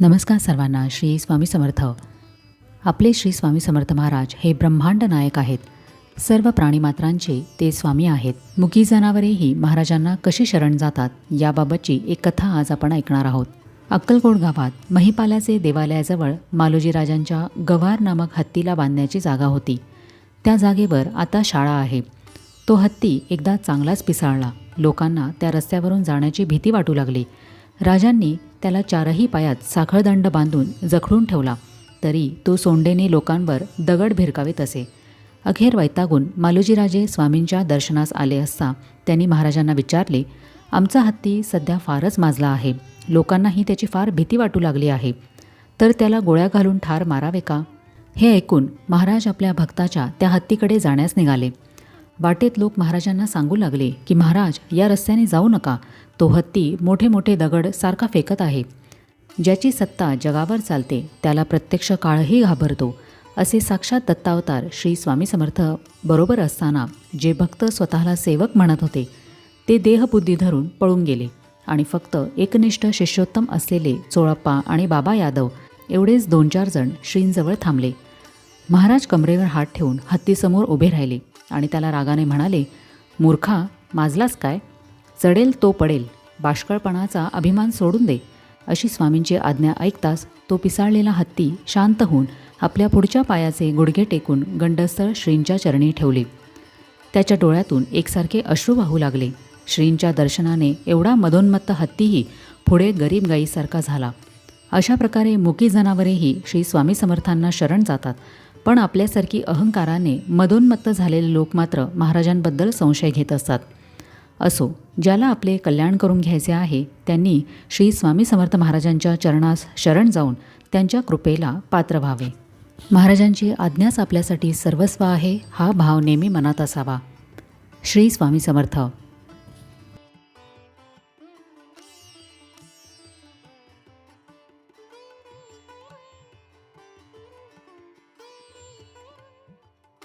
नमस्कार सर्वांना श्री स्वामी समर्थ. आपले श्री स्वामी समर्थ महाराज हे ब्रह्मांड नायक आहेत. सर्व प्राणीमात्रांचे ते स्वामी आहेत. मुकी जनावरेही महाराजांना कशी शरण जातात याबाबतची एक कथा आज आपण ऐकणार आहोत. अक्कलकोट गावात महिपालाचे देवालयाजवळ मालोजीराजांच्या गवार नामक हत्तीला बांधण्याची जागा होती. त्या जागेवर आता शाळा आहे. तो हत्ती एकदा चांगलाच पिसाळला. लोकांना त्या रस्त्यावरून जाण्याची भीती वाटू लागली. राजांनी त्याला चारही पायात साखळदंड बांधून जखडून ठेवला तरी तो सोंडेने लोकांवर दगड भिरकावीत असे. अखेर वैतागून मालोजीराजे स्वामींच्या दर्शनास आले असता त्यांनी महाराजांना विचारले आमचा हत्ती सध्या फारच माजला आहे. लोकांनाही त्याची फार भीती वाटू लागली आहे. तर त्याला गोळ्या घालून ठार मारावे का? हे ऐकून महाराज आपल्या भक्ताच्या त्या हत्तीकडे जाण्यास निघाले. वाटेत लोक महाराजांना सांगू लागले की महाराज या रस्त्याने जाऊ नका. तो हत्ती मोठे मोठे दगड सारखा फेकत आहे. ज्याची सत्ता जगावर चालते त्याला प्रत्यक्ष काळही घाबरतो. असे साक्षात दत्तावतार श्री स्वामी समर्थ बरोबर असताना जे भक्त स्वतःला सेवक म्हणत होते ते देहबुद्धी धरून पळून गेले आणि फक्त एकनिष्ठ शिष्योत्तम असलेले चोळप्पा आणि बाबा यादव एवढेच दोन चार जण श्रींजवळ थांबले. महाराज कमरेवर हात ठेवून हत्तीसमोर उभे राहिले. आणि त्याला रागाने म्हणाले मूर्खा माजलास काय? चढेल तो पडेल. बाष्कळपणाचा अभिमान सोडून दे. अशी स्वामींची आज्ञा ऐकताच तो पिसाळलेला हत्ती शांत होऊन आपल्या पुढच्या पायाचे गुडघे टेकून गंडस्थळ श्रींच्या चरणी ठेवले. त्याच्या डोळ्यातून एकसारखे अश्रू वाहू लागले. श्रींच्या दर्शनाने एवढा मधोन्मत्त हत्तीही पुढे गरीब गाईसारखा झाला. अशा प्रकारे मुकी जनावरेही श्री स्वामी समर्थांना शरण जातात पण आपल्यासारखी अहंकाराने मदोन्मत्त झालेले लोक मात्र महाराजांबद्दल संशय घेत असतात. असो ज्याला आपले कल्याण करून घ्यायचे आहे त्यांनी श्री स्वामी समर्थ महाराजांच्या चरणास शरण जाऊन त्यांच्या कृपेला पात्र व्हावे. महाराजांची आज्ञाच आपल्यासाठी सर्वस्व आहे हा भाव नेहमी मनात असावा. श्री स्वामी समर्थ